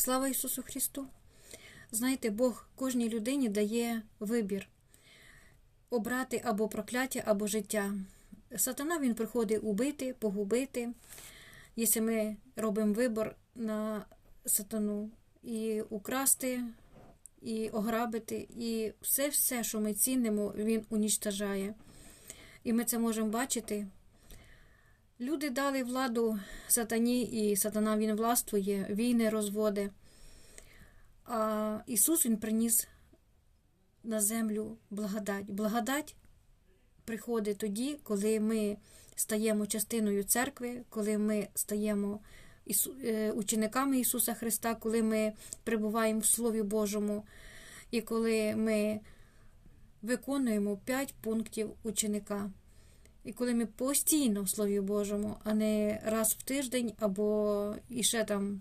Слава Ісусу Христу! Знаєте, Бог кожній людині дає вибір обрати або прокляття, або життя. Сатана він приходить убити, погубити. Якщо ми робимо вибір на сатану і украсти, і ограбити, і все-все, що ми цінимо, він унічтажає. І ми це можемо бачити. Люди дали владу сатані, і сатана він властвує, війни розводи. А Ісус Він приніс на землю благодать. Благодать приходить тоді, коли ми стаємо частиною церкви, коли ми стаємо е, учениками Ісуса Христа, коли ми перебуваємо в Слові Божому, і коли ми виконуємо п'ять пунктів ученика. І коли ми постійно в Слові Божому, а не раз в тиждень або іще там